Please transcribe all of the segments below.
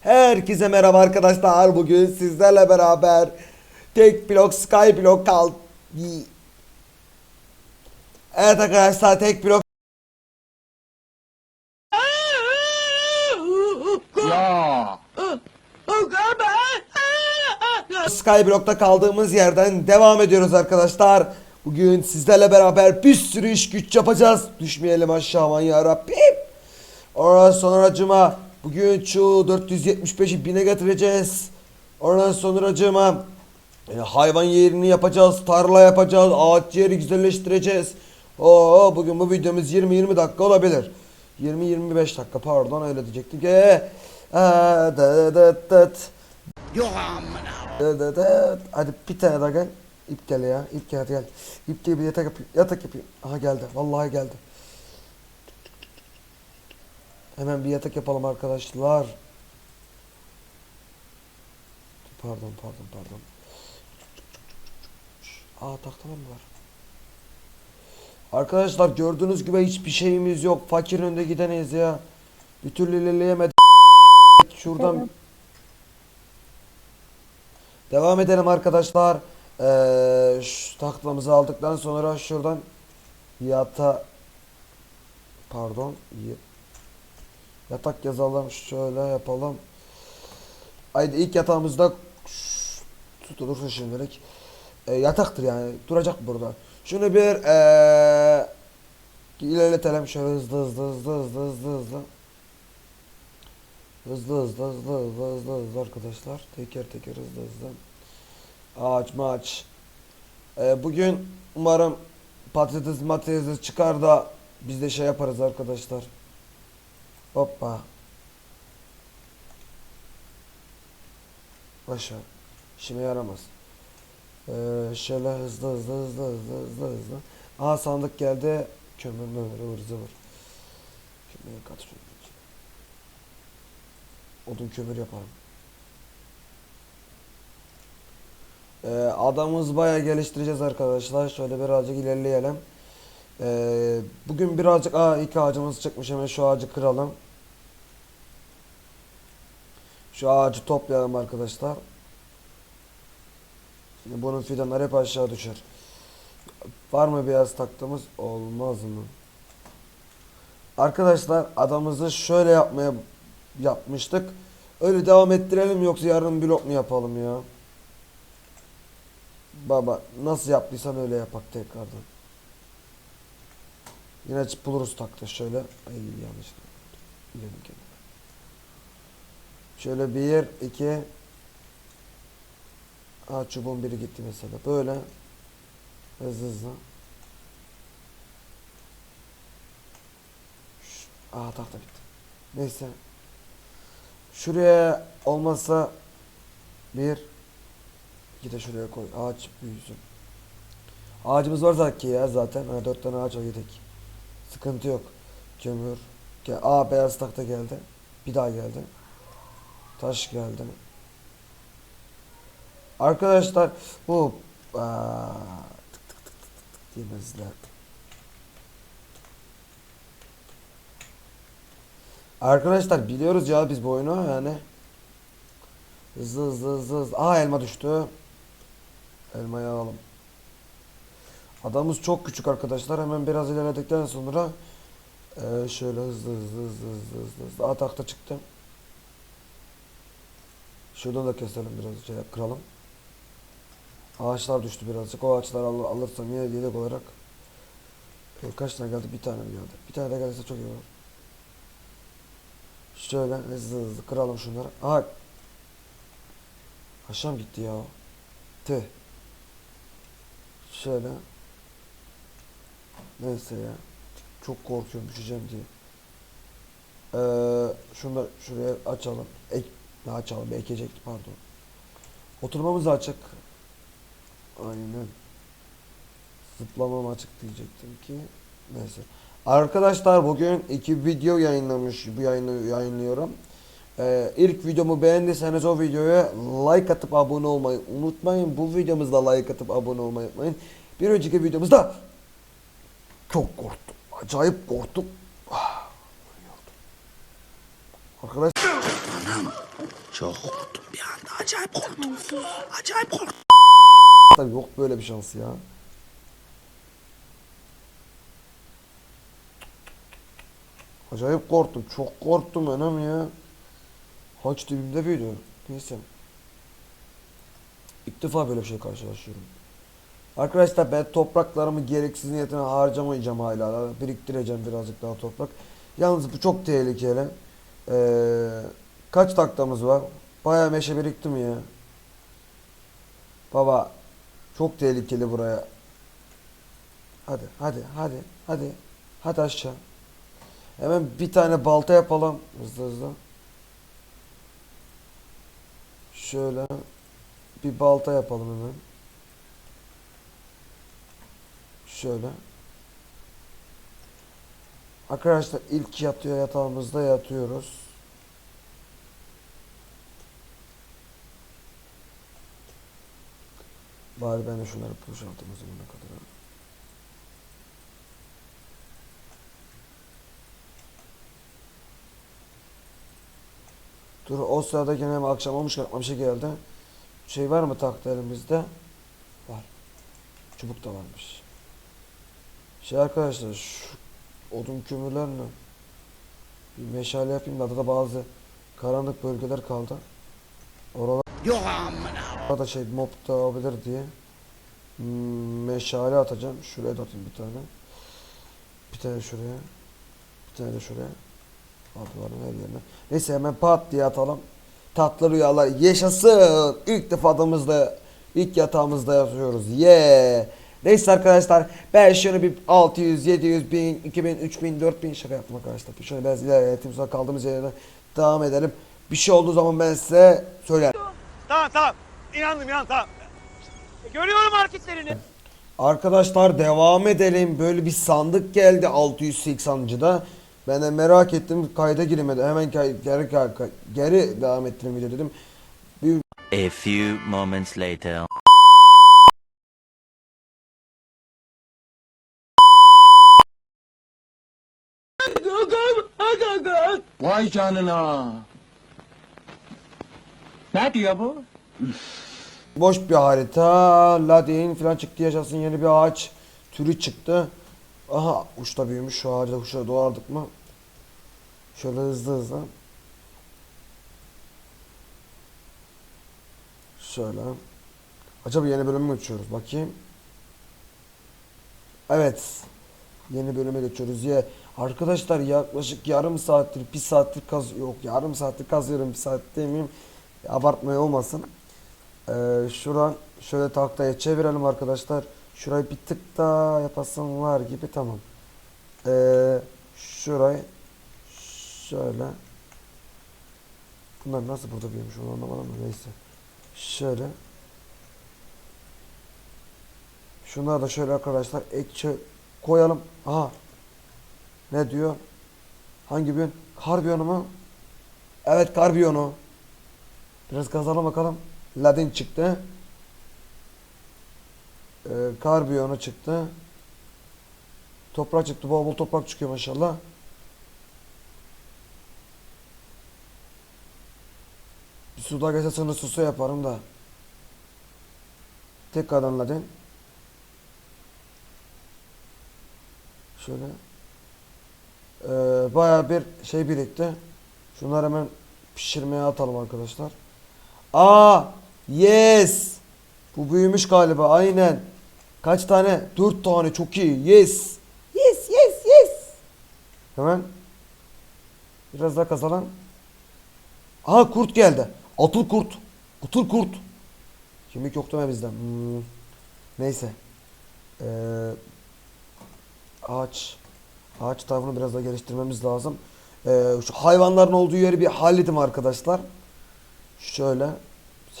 Herkese merhaba arkadaşlar. Bugün sizlerle beraber tek blok sky blok kal. Evet arkadaşlar tek blok Ya. Skyblock'ta kaldığımız yerden devam ediyoruz arkadaşlar. Bugün sizlerle beraber bir sürü iş güç yapacağız. Düşmeyelim aşağı aman yarabbim. Ondan sonracıma bugün şu 475'i bine getireceğiz. Ondan sonracıma e, hayvan yerini yapacağız, tarla yapacağız, ağaç yeri güzelleştireceğiz. Oo bugün bu videomuz 20-20 dakika olabilir. 20-25 dakika pardon öyle diyecektim ki. Ee, dıt dıt. Dı dı dı. Hadi bir tane daha gel. İp gel ya. İp gel hadi gel. İp gel bir yatak yapayım. Yatak yapayım. Aha geldi. Vallahi geldi. Hemen bir yatak yapalım arkadaşlar. Pardon pardon pardon. Aa taklama mı var? Arkadaşlar gördüğünüz gibi hiçbir şeyimiz yok. Fakir önde gideneyiz ya. Bir türlü ilerleyemedik. Şuradan Devam edelim arkadaşlar. Ee, şu taklamızı aldıktan sonra şuradan yata pardon yatak yazalım şöyle yapalım. Haydi ilk yatağımızda tutulursa şimdilik Ee, yataktır yani duracak burada. Şunu bir ee, ilerletelim şöyle hızlı hızlı hızlı hızlı hızlı hızlı. Hızlı hızlı hızlı hızlı hızlı hızlı arkadaşlar. Teker teker hızlı hızlı. Ağaç maç. Ee, bugün umarım patates matatesi çıkar da biz de şey yaparız arkadaşlar. Hoppa. Başa. İşime yaramaz. Ee, şöyle hızlı hızlı hızlı hızlı hızlı hızlı. Aha sandık geldi. Kömür mömür ıvır zıvır. Kömür kat. Odun kömür yapalım. Ee, adamımız bayağı geliştireceğiz arkadaşlar. Şöyle birazcık ilerleyelim. Ee, bugün birazcık aa iki ağacımız çıkmış hemen şu ağacı kıralım. Şu ağacı toplayalım arkadaşlar. Şimdi bunun fidanları hep aşağı düşer. Var mı beyaz taktığımız? Olmaz mı? Arkadaşlar adamımızı şöyle yapmaya yapmıştık. Öyle devam ettirelim yoksa yarın blok mu yapalım ya? Baba nasıl yaptıysan öyle yapak tekrardan. Yine buluruz taktı şöyle. Ay yanlış. Kendime. Şöyle bir, iki. Aa çubuğun biri gitti mesela. Böyle. Hızlı hızlı. Aa tahta bitti. Neyse. Şuraya olmazsa bir iki de şuraya koy. Ağaç büyüsün. Ağacımız var zaten ya zaten. Ha, dört tane ağaç var yedek. Sıkıntı yok. Kömür. Aa beyaz tahta geldi. Bir daha geldi. Taş geldi. Arkadaşlar bu aa, tık tık tık tık tık diyemezler. Arkadaşlar biliyoruz ya biz bu oyunu yani. Hızlı hızlı hızlı hızlı. Aa elma düştü. Elmayı alalım. Adamımız çok küçük arkadaşlar. Hemen biraz ilerledikten sonra eee, şöyle hızlı hızlı hızlı hızlı hızlı hızlı. Aa tahta çıktı. Şuradan da keselim biraz şey kıralım. Ağaçlar düştü birazcık. O ağaçları al alırsam yine yedek olarak. E, kaç tane geldi? Bir tane mi geldi? Bir tane de gelirse çok iyi olur. Şöyle hızlı hızlı kıralım şunları. Aha. Aşağım gitti ya. Tüh. Şöyle. Neyse ya. Çok korkuyorum düşeceğim diye. Ee, şunu da şuraya açalım. Ek, ne açalım? Ekecekti pardon. Oturmamız açık. Aynen. Zıplamam açık diyecektim ki. Neyse. Arkadaşlar bugün iki video yayınlamış, bu yayını yayınlıyorum. Ee, ilk videomu beğendiyseniz o videoya like atıp abone olmayı unutmayın. Bu videomuzda like atıp abone olmayı unutmayın. Bir önceki videomuzda çok korktum. Acayip korktum. Arkadaş Çok korktum bir anda. Acayip korktum. Acayip korktum. Tabii yok böyle bir şans ya. Acayip korktum. Çok korktum anam ya. Haç dibimde büyüdü. Neyse. İlk defa böyle bir şey karşılaşıyorum. Arkadaşlar ben topraklarımı gereksiz niyetine harcamayacağım hala. Biriktireceğim birazcık daha toprak. Yalnız bu çok tehlikeli. Ee, kaç taktamız var? Bayağı meşe birikti mi ya? Baba çok tehlikeli buraya. Hadi hadi hadi hadi. Hadi aşağı. Hemen bir tane balta yapalım. Hızlı hızlı. Şöyle bir balta yapalım hemen. Şöyle. Arkadaşlar ilk yatıyor yatağımızda yatıyoruz. Bari ben de şunları boşaltayım o zamana kadar. Dur o sırada gene akşam olmuş aklıma bir şey geldi. Şey var mı elimizde? Var. Çubuk da varmış. Şey arkadaşlar şu odun kömürlerle bir meşale yapayım da adada bazı karanlık bölgeler kaldı. Oralar Yok amına. Orada şey mob da olabilir diye hmm, meşale atacağım. Şuraya da atayım bir tane. Bir tane şuraya. Bir tane de şuraya. Atıyorum her yerine. Neyse hemen pat diye atalım. Tatlı rüyalar yaşasın. İlk defa adamızda ilk yatağımızda yatıyoruz. Yeah. Neyse arkadaşlar ben şunu bir 600, 700, 1000, 2000, 3000, 4000 şaka yaptım arkadaşlar. Şöyle biraz ilerleyelim sonra kaldığımız yerden devam edelim. Bir şey olduğu zaman ben size söylerim. Tamam tamam. İnandım inandım tamam. Görüyorum hareketlerini. Arkadaşlar devam edelim. Böyle bir sandık geldi 680'cıda. Ben de merak ettim. Kayda girmedi. Hemen kay, geri, geri, geri devam ettirim video dedim. Bir A few moments later. Vay canına. Ne diyor bu? boş bir harita. Ladin falan çıktı yaşasın yeni bir ağaç türü çıktı. Aha uçta büyümüş şu ağaca kuşa doğardık mı? Şöyle hızlı hızlı. Şöyle. Acaba yeni bölüme geçiyoruz? Bakayım. Evet. Yeni bölüme geçiyoruz. Ye. Arkadaşlar yaklaşık yarım saattir, bir saattir kaz yok yarım saattir kazıyorum, bir saat demeyeyim. Abartmaya olmasın. Ee, şuran şöyle tahtaya çevirelim arkadaşlar. Şurayı bir tık daha yapasım var gibi tamam. Ee, şurayı şöyle. Bunlar nasıl burada büyümüş onu anlamadım neyse. Şöyle. Şunları da şöyle arkadaşlar ekçe koyalım. Aha. Ne diyor? Hangi biyon? Kar biyonu mu? Evet kar biyonu. Biraz kazalım bakalım. Ladin çıktı. Ee, kar biyonu çıktı. Toprak çıktı. Bol bol toprak çıkıyor maşallah. Bir suda geçse sınır susu yaparım da. Tekrardan Ladin. Şöyle. Ee, bayağı bir şey birikti. Şunları hemen pişirmeye atalım arkadaşlar. Aa, yes. Bu büyümüş galiba aynen. Kaç tane? Dört tane çok iyi. Yes. Yes, yes, yes. Hemen. Biraz daha kazalım. Aha kurt geldi. Atıl kurt. Atıl kurt. Kemik yok deme bizden. Hmm. Neyse. Ee, ağaç. Ağaç tarafını biraz daha geliştirmemiz lazım. Ee, şu hayvanların olduğu yeri bir halledim arkadaşlar. Şöyle.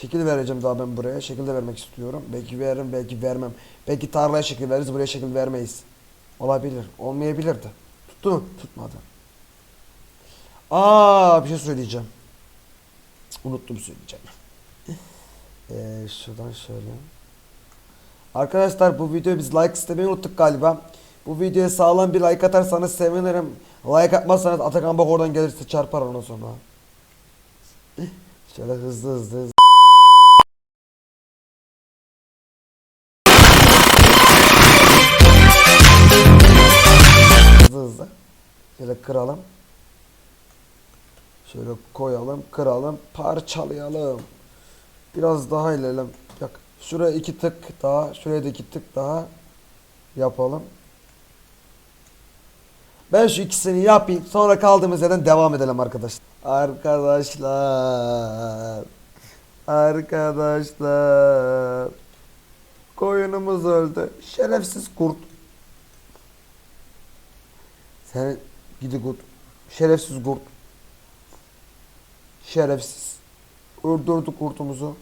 Şekil vereceğim daha ben buraya. Şekil de vermek istiyorum. Belki veririm belki vermem. Belki tarlaya şekil veririz buraya şekil vermeyiz. Olabilir. Olmayabilir de. Tuttu mu? Tutmadı. Aa bir şey söyleyeceğim. Unuttum söyleyeceğim. Ee, şuradan şöyle. Arkadaşlar bu videoya biz like istemeyi unuttuk galiba. Bu videoya sağlam bir like atarsanız sevinirim. Like atmazsanız Atakan bak oradan gelirse çarpar ondan sonra. Şöyle hızlı hızlı hızlı. Hızlı hızlı. Şöyle kıralım. Şöyle koyalım, kıralım, parçalayalım. Biraz daha ilerleyelim. Bak şuraya iki tık daha, şuraya da iki tık daha yapalım. Ben şu ikisini yapayım. Sonra kaldığımız yerden devam edelim arkadaşlar. Arkadaşlar. Arkadaşlar. Koyunumuz öldü. Şerefsiz kurt. Sen gidi kurt. Şerefsiz kurt. Şerefsiz. Öldürdü kurtumuzu.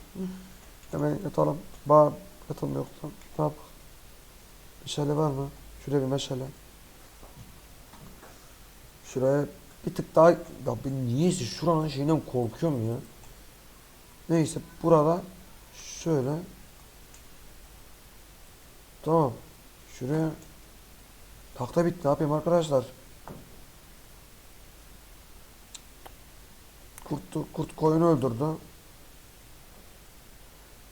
Hemen yatalım. Bağır. Yatalım yoksa. Ne yap? Meşale var mı? Şuraya bir meşale. Şuraya bir tık daha... Ya ben niyeyse şuranın şeyinden korkuyorum ya. Neyse burada şöyle. Tamam. Şuraya tahta bitti. Ne yapayım arkadaşlar? Kurt, kurt koyunu öldürdü.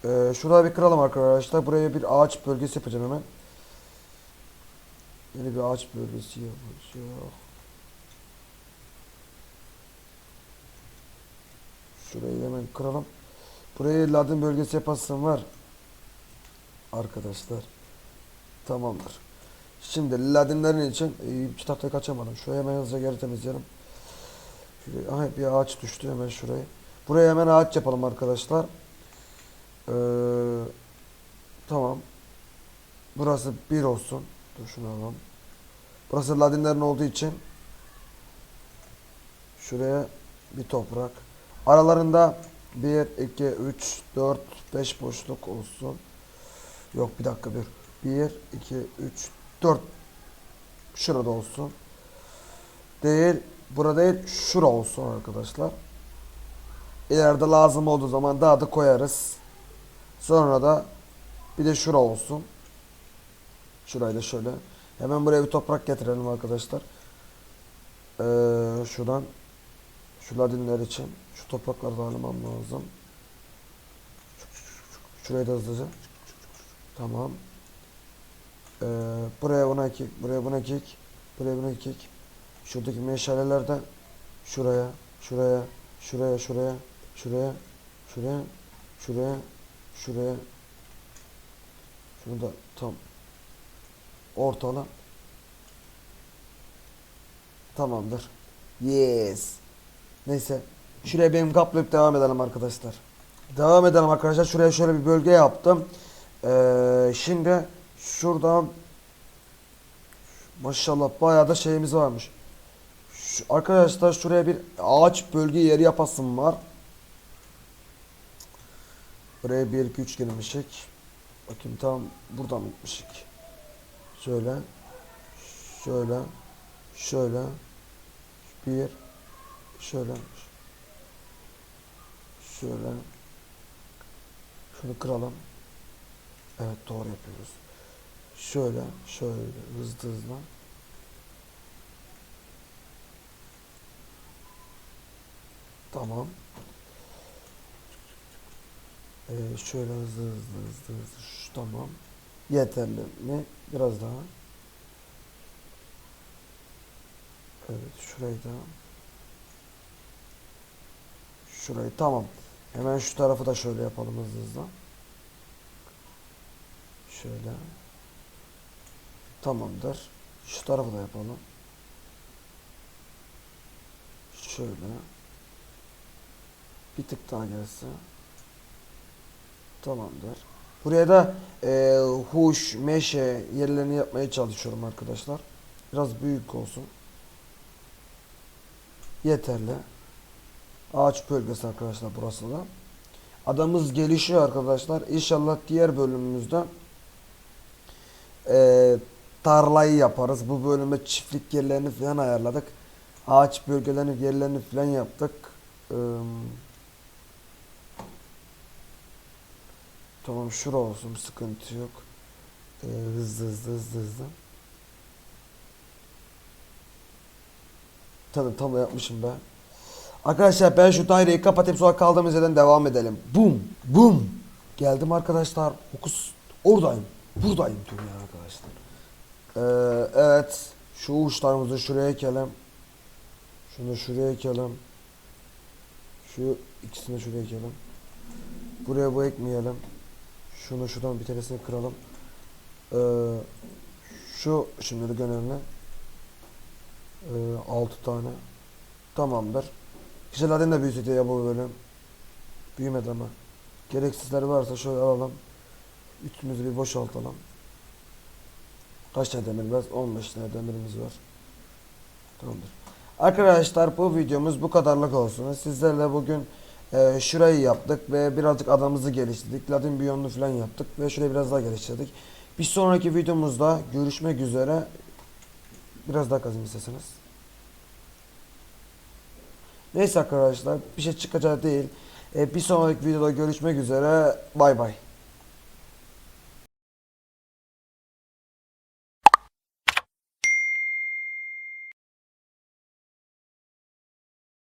Ee, şurada bir kıralım arkadaşlar. Buraya bir ağaç bölgesi yapacağım hemen. Yeni bir ağaç bölgesi yapacağım. Şurayı hemen kıralım. Buraya ladin bölgesi yapasım var. Arkadaşlar. Tamamdır. Şimdi ladinlerin için e, iki tahtayı kaçamadım. Şuraya hemen hızlıca geri temizleyelim. Şuraya, aha, bir ağaç düştü hemen şuraya. Buraya hemen ağaç yapalım arkadaşlar. Ee, tamam. Burası bir olsun. Dur şunu alalım. Burası ladinlerin olduğu için şuraya bir toprak. Aralarında 1, 2, 3, 4, 5 boşluk olsun. Yok bir dakika bir. 1, 2, 3, 4. Şurada olsun. Değil. Burada değil. Şura olsun arkadaşlar. İleride lazım olduğu zaman daha da koyarız. Sonra da bir de şura olsun. Şurayı da şöyle. Hemen buraya bir toprak getirelim arkadaşlar. Ee, şuradan şu ladinler için şu toprakları da almam lazım. Şurayı da hızlıca. Tamam. Ee, buraya buna kek, buraya buna kek, buraya buna kek. Şuradaki meşaleler de şuraya, şuraya, şuraya, şuraya, şuraya, şuraya, şuraya, şuraya. Şunu da tam ortala. Tamamdır. Yes. Neyse. Şuraya benim kaplayıp devam edelim arkadaşlar. Devam edelim arkadaşlar. Şuraya şöyle bir bölge yaptım. Ee, şimdi şuradan maşallah bayağı da şeyimiz varmış. Şu, arkadaşlar şuraya bir ağaç bölge yeri yapasım var. Buraya 1 2 3 girmişik. Bakayım tam buradan gitmişik. Şöyle. Şöyle. Şöyle. Bir. Şöyle. Şöyle. Şunu kıralım. Evet doğru yapıyoruz. Şöyle. Şöyle. Hızlı hızlı. Tamam. Ee, şöyle hızlı hızlı hızlı hızlı. Şu, tamam. Yeterli mi? Biraz daha. Evet şurayı da. Şurayı tamam. Hemen şu tarafı da şöyle yapalım hızlı hızlı. Şöyle. Tamamdır. Şu tarafı da yapalım. Şöyle. Bir tık daha gelse. Tamamdır. Buraya da e, huş, meşe yerlerini yapmaya çalışıyorum arkadaşlar. Biraz büyük olsun. Yeterli. Ağaç bölgesi arkadaşlar burası da. Adamız gelişiyor arkadaşlar. İnşallah diğer bölümümüzde e, tarlayı yaparız. Bu bölümde çiftlik yerlerini falan ayarladık. Ağaç bölgelerini yerlerini falan yaptık. Eee Tamam şura olsun sıkıntı yok. Ee, hızlı hızlı hızlı hızlı. Tabii tam yapmışım ben. Arkadaşlar ben şu daireyi kapatayım sonra kaldığımız yerden devam edelim. Bum bum. Geldim arkadaşlar. Fokus oradayım. Buradayım diyorum ya arkadaşlar. Ee, evet. Şu uçlarımızı şuraya ekelim. Şunu şuraya ekelim. Şu ikisini şuraya ekelim. Buraya bu ekmeyelim. Şunu şuradan bir tanesini kıralım. Ee, şu şimdilik önemli. Ee, 6 tane. Tamamdır. Kişilerden de büyüsü diye yapabilirim. Büyümedi ama. Gereksizleri varsa şöyle alalım. Üstümüzü bir boşaltalım. Kaç tane demir var? 15 tane demirimiz var. Tamamdır. Arkadaşlar bu videomuz bu kadarlık olsun. Sizlerle bugün e, şurayı yaptık ve birazcık adamımızı geliştirdik. Ladin biyonunu falan yaptık ve şurayı biraz daha geliştirdik. Bir sonraki videomuzda görüşmek üzere. Biraz daha kazayım isterseniz. Neyse arkadaşlar bir şey çıkacağı değil. E, bir sonraki videoda görüşmek üzere. Bay bay.